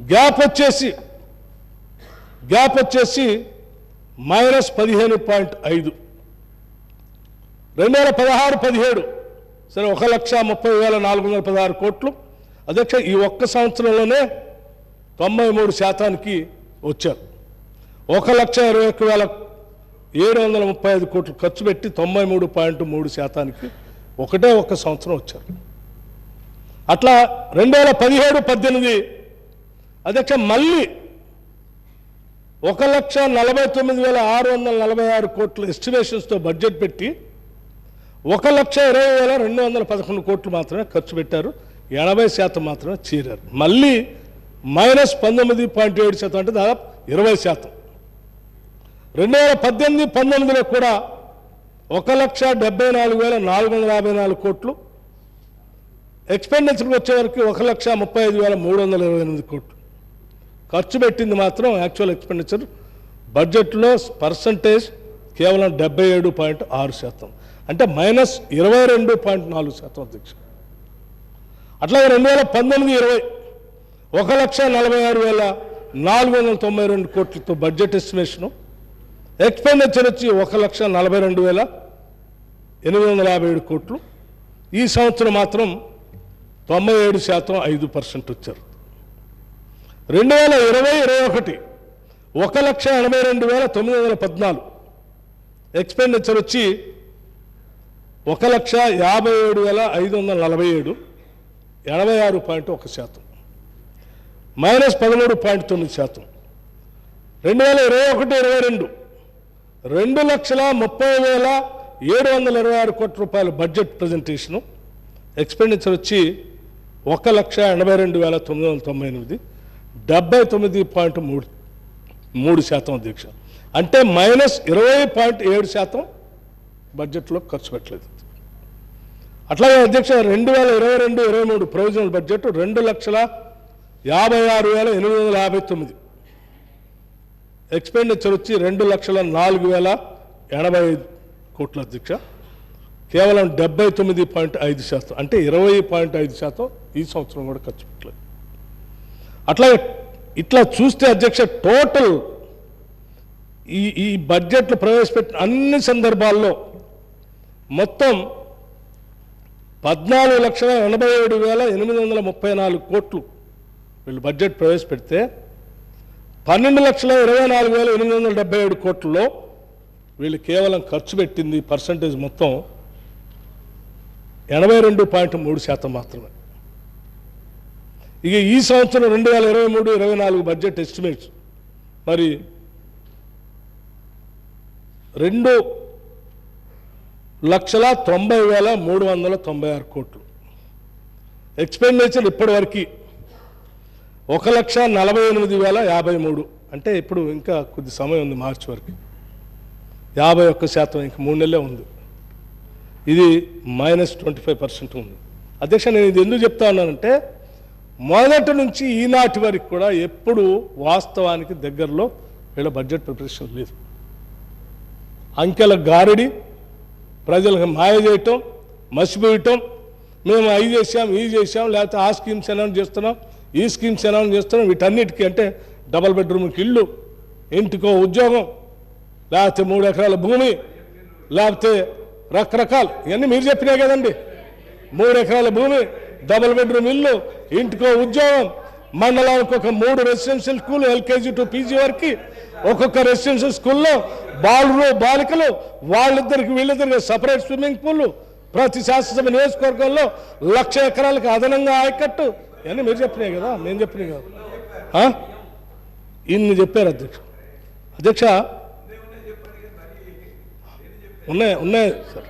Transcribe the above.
Gap వచ్చేసి gap వచ్చేసి minus పదిహేను పాయింట్ ఐదు. రెండు వేల పదహారు పదిహేడు. సరే ఒక లక్ష ముప్పై వేల నాలుగు వందల పదహారు కోట్లు. అధ్యక్ష ఈ ఒక్క సంవత్సరంలోనే తొంభై మూడు శాతానికి వచ్చారు. ఒక లక్ష ఇరవై ఒక్క వేల ఏడు వందల ముప్పై ఐదు కోట్లు ఖర్చు పెట్టి తొంభై మూడు పాయింట్ మూడు శాతానికి ఒకటే ఒక్క సంవత్సరం వచ్చారు. అట్లా రెండు వేల పదిహేడు పద్దెనిమిది అధ్యక్ష మళ్ళీ ఒక లక్ష నలభై తొమ్మిది వేల ఆరు వందల నలభై ఆరు కోట్ల ఎస్టిమేషన్స్తో బడ్జెట్ పెట్టి ఒక లక్ష ఇరవై వేల రెండు వందల పదకొండు కోట్లు మాత్రమే ఖర్చు పెట్టారు. ఎనభై శాతం మాత్రమే చేరారు. మళ్ళీ మైనస్ పంతొమ్మిది పాయింట్ ఏడు శాతం అంటే దాదాపు ఇరవై శాతం. రెండు వేల పద్దెనిమిది పంతొమ్మిదిలో కూడా ఒక లక్ష డెబ్బై నాలుగు వేల నాలుగు వందల యాభై నాలుగు కోట్లు. ఎక్స్పెండిచర్కి వచ్చేవరకు ఒక లక్ష ముప్పై ఐదు వేల మూడు వందల ఇరవై ఎనిమిది కోట్లు. ఖర్చు పెట్టింది మాత్రం యాక్చువల్ ఎక్స్పెండిచర్ బడ్జెట్లో పర్సంటేజ్ కేవలం డెబ్బై ఏడు పాయింట్ ఆరు శాతం. అంటే మైనస్ ఇరవై రెండు పాయింట్ నాలుగు శాతం అధ్యక్ష. అట్లాగే రెండు వేల పంతొమ్మిది ఇరవై ఒక లక్ష నలభై ఆరు వేల నాలుగు వందల తొంభై రెండు కోట్లతో బడ్జెట్ ఎస్టిమేషను ఎక్స్పెండిచర్ వచ్చి ఒక లక్ష నలభై రెండు వేల ఎనిమిది వందల యాభై ఏడు కోట్లు. ఈ సంవత్సరం మాత్రం తొంభై ఏడు శాతం ఐదు పర్సెంట్ వచ్చారు. రెండు వేల ఇరవై ఇరవై ఒకటి ఒక లక్ష ఎనభై రెండు వేల తొమ్మిది వందల పద్నాలుగు. ఎక్స్పెండిచర్ వచ్చి ఒక లక్ష యాభై ఏడు వేల ఐదు వందల నలభై ఏడు. ఎనభై ఆరు పాయింట్ ఒక శాతం. మైనస్ పదమూడు పాయింట్ తొమ్మిది శాతం. రెండు వేల ఇరవై ఒకటి ఇరవై రెండు. రెండు లక్షల ముప్పై వేల ఏడు వందల ఇరవై ఆరు కోట్ల రూపాయల బడ్జెట్ ప్రజెంటేషను ఎక్స్పెండిచర్ వచ్చి ఒక లక్ష ఎనభై రెండు వేల తొమ్మిది వందల తొంభై ఎనిమిది. డెబ్బై తొమ్మిది పాయింట్ మూడు మూడు శాతం అధ్యక్ష అంటే మైనస్ ఇరవై పాయింట్ ఏడు శాతం బడ్జెట్లో ఖర్చు పెట్టలేదు. అట్లాగే అధ్యక్ష రెండు వేల ఇరవై రెండు ఇరవై మూడు ప్రొవిజనల్ బడ్జెట్ రెండు లక్షల యాభై ఆరు వేల ఎనిమిది వందల యాభై తొమ్మిది. ఎక్స్పెండిచర్ వచ్చి రెండు లక్షల నాలుగు వేల ఎనభై ఐదు కోట్ల అధ్యక్ష కేవలం డెబ్బై తొమ్మిది పాయింట్ ఐదు శాతం అంటే ఇరవై పాయింట్ ఐదు శాతం ఈ సంవత్సరం కూడా ఖర్చు పెట్టలేదు. అట్లాగే ఇట్లా చూస్తే అధ్యక్ష టోటల్ ఈ ఈ బడ్జెట్లు ప్రవేశపెట్టిన అన్ని సందర్భాల్లో మొత్తం పద్నాలుగు లక్షల ఎనభై ఏడు వేల ఎనిమిది వందల ముప్పై నాలుగు కోట్లు వీళ్ళు బడ్జెట్ ప్రవేశపెడితే పన్నెండు లక్షల ఇరవై నాలుగు వేల ఎనిమిది వందల డెబ్బై ఏడు కోట్లలో వీళ్ళు కేవలం ఖర్చు పెట్టింది పర్సంటేజ్ మొత్తం ఎనభై రెండు పాయింట్ మూడు శాతం మాత్రమే. ఇక ఈ సంవత్సరం రెండు వేల ఇరవై మూడు ఇరవై నాలుగు బడ్జెట్ ఎస్టిమేట్స్ మరి రెండు లక్షల తొంభై వేల మూడు వందల తొంభై ఆరు కోట్లు. ఎక్స్పెండిచర్ ఇప్పటివరకు ఒక లక్ష నలభై ఎనిమిది వేల యాభై మూడు. అంటే ఇప్పుడు ఇంకా కొద్ది సమయం ఉంది మార్చి వరకు. యాభై ఒక్క శాతం ఇంక మూడు నెలలే ఉంది. ఇది మైనస్ ట్వంటీ ఫైవ్ పర్సెంట్ ఉంది. అధ్యక్ష నేను ఇది ఎందుకు చెప్తా ఉన్నానంటే మొదటి నుంచి ఈనాటి వరకు కూడా ఎప్పుడు వాస్తవానికి దగ్గరలో వీళ్ళ బడ్జెట్ ప్రిపరేషన్ లేదు. అంకెల గారడి ప్రజలకు మాయ చేయటం మసిపోయటం మేము అవి చేసాం ఇవి చేసాం లేకపోతే ఆ స్కీమ్స్ అనౌన్స్ చేస్తున్నాం ఈ స్కీమ్స్ అనౌన్స్ చేస్తున్నాం వీటన్నిటికీ అంటే డబల్ బెడ్రూమ్కి ఇల్లు ఇంటికో ఉద్యోగం లేకపోతే మూడు ఎకరాల భూమి లేకపోతే రకరకాలు ఇవన్నీ మీరు చెప్పినా కదండి. మూడు ఎకరాల భూమి డబుల్ బెడ్రూమ్ ఇల్లు ఇంటికో ఉద్యోగం. మండలానికి ఒక మూడు residential school LKG to PG వరకు ఒక్కొక్క రెసిడెన్షియల్ స్కూల్లో బాలురు బాలికలు వాళ్ళిద్దరికి వీళ్ళిద్దరికి సపరేట్ స్విమ్మింగ్ పూల్ ప్రతి శాసనసభ నియోజకవర్గంలో లక్ష ఎకరాలకు అదనంగా ఆయకట్టు. ఇవన్నీ మీరు చెప్పినాయి కదా నేను చెప్పినాయి కదా? ఇన్ని చెప్పారు అధ్యక్ష. అధ్యక్ష ఉన్నాయి ఉన్నాయి సార్.